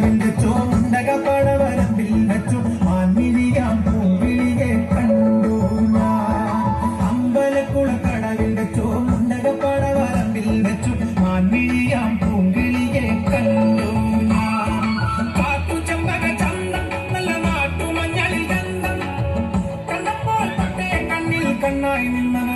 കടവിന്റെ ചോണ്ടക പടവരമ്പിൽ വെച്ചു. മാൻമിഴിയാം പൂവിളിയെ കണ്ടു ഞാൻ. അമ്പലക്കുള കടവിന്റെ ചോണ്ടക പടവരമ്പിൽ വെച്ചു. മാൻമിഴിയാം പൂങ്കിളിയെ കണ്ടു ഞാൻ. കാട്ടു ചെമ്പക ചന്തം നല്ല നാട്ടുമഞ്ഞളിൽ ഗന്ധം. കണ്ടപ്പോൾ കണ്ണിൽ കണ്ണായി നിന്നവളെ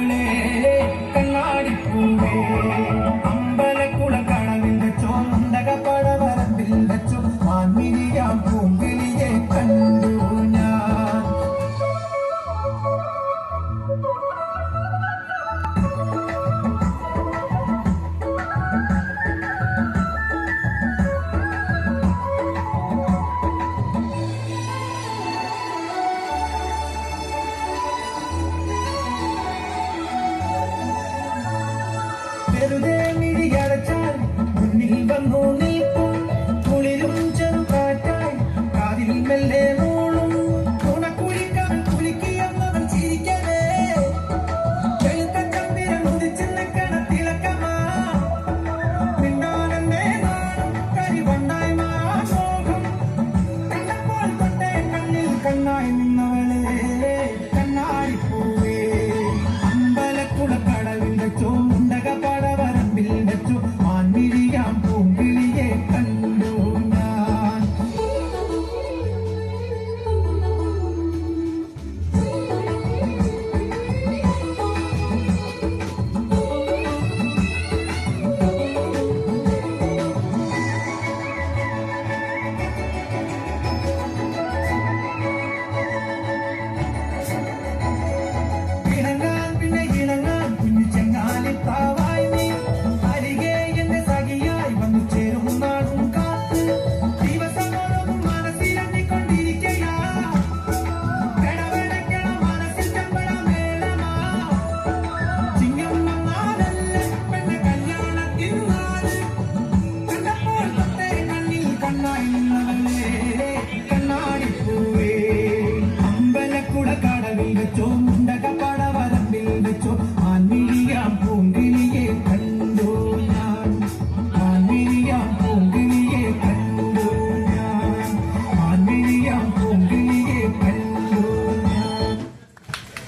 വെറുതെ മിഴിയടച്ചാൽ മുന്നിൽ വന്നു നിൽക്കും കുളിരും ചെറുകാറ്റായി കാതിൽ മെല്ലെ മൂളും. തുണക്കുഴിക്കാൻ കുലുക്കിയെന്നവൻ ചിരിക്കവേ. വെളുത്ത ചന്ദ്രൻ ഉദിച്ചു จมได้